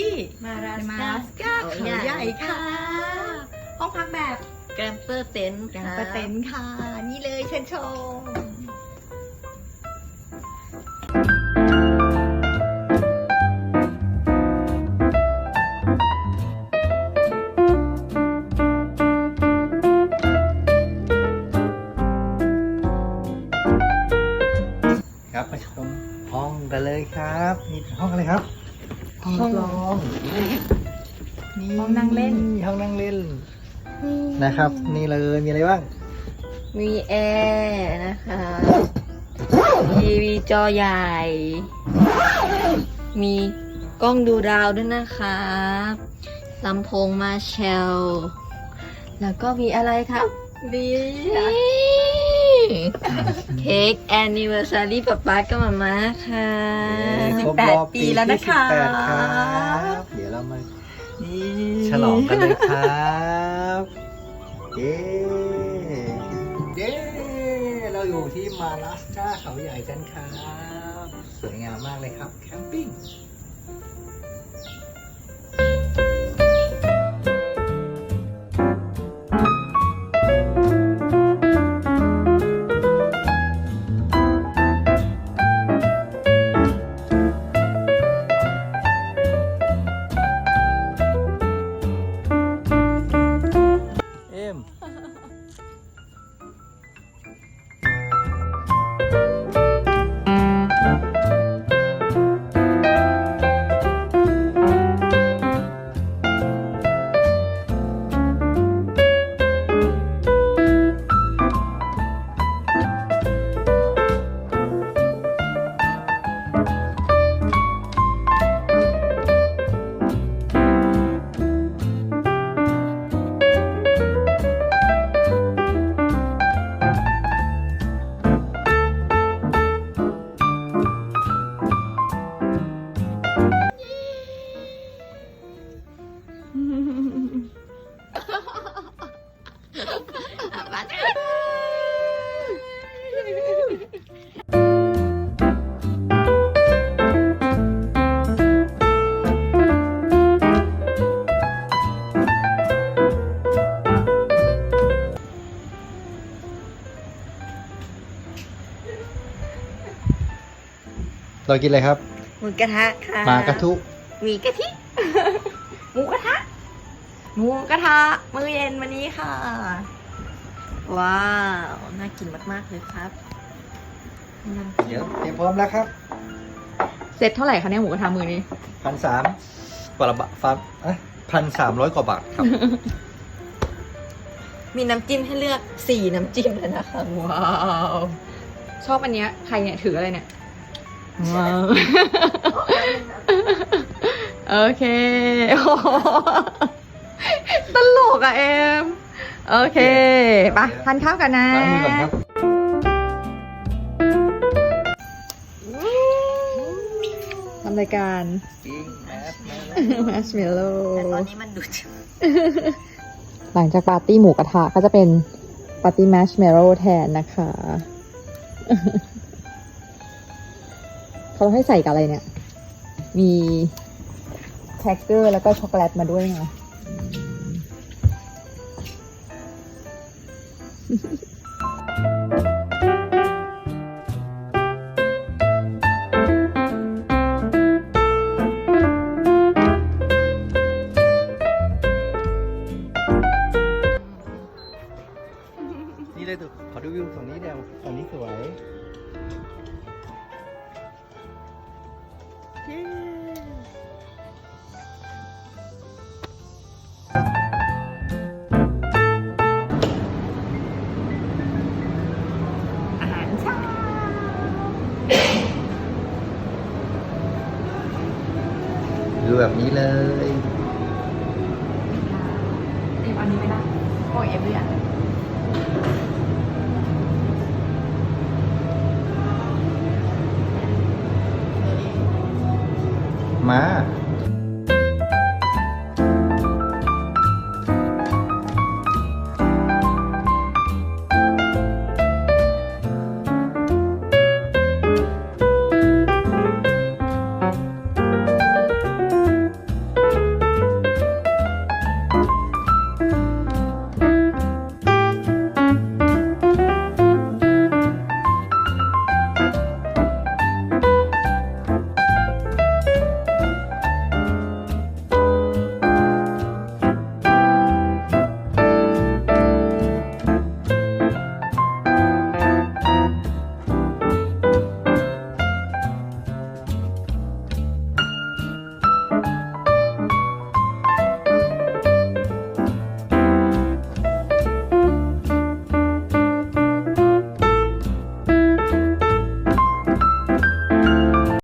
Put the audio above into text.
ที่มาราสกาาเขาใหญ่ค่ะ ห้องพักแบบแกรมเปอร์เต็นแกรมเปอร์เต็นค่ะ นี่เลยเชิญชมครับมาชมห้องกันเลยครับนี่ห้องอะไรครับ ห้องรับรองห้องนั่งเล่น ห้องนั่งเล่นนะครับ นี่เลยมีอะไรบ้าง มีแอร์นะคะทีวีจอใหญ่ มีกล้องดูดาวด้วยนะครับลำโพงมาเชล แล้วก็มีอะไรครับดี เค้กแอนนิเวอร์ซารีป๊าป๊ากับมาม่าค่ะครบรอบปีแล้วนะคะที่18ครับเดี๋ยวเรามานี่ฉลองกันเลยครับเย้เย้เราอยู่ที่มาลาสกาเขาใหญ่กันครับ สวยงามมากเลยครับ แคมปิ้ง เรากินอะไรครับ หมูกระทะค่ะหมากระทุมีกะทิ หมูกระทะ หมูกระทะ มื้อเย็นวันนี้ค่ะ ว้าว น่ากินมากๆเลยครับเดี๋ยวเตรียมพร้อมแล้วครับเสร็จเท่าไหร่คะเนี่ยหมูกระทะมือนี้ พันสามกว่าละบาทฟังพันสามร้อยกว่าบาทครับ มีน้ำจิ้มให้เลือกสี่น้ำจิ้มเลยนะคะ ว้าว ชอบอันเนี้ยใครเนี่ยถืออะไรเนี่ย ว้าวโอเคโอ้โหตลกอะเอม โอเคไปะทานข้าวกันนะ ล้างมือก่อนครับ ทำรายการปิ้งแมสแมสมัชเมลโล่แต่ตอนนี้มันดูดหลังจากปาร์ตี้หมูกระทะก็จะเป็นปาร์ตี้มัชเมลโล่แทนนะคะ เขาให้ใส่กับอะไรเนี่ย มีแครกเกอร์แล้วก็ช็อกโกแลตมาด้วยไง แบบนี้เลยเอ็มอันนี้ไหมล่ะโอ้ยเอ็มด้วยอะ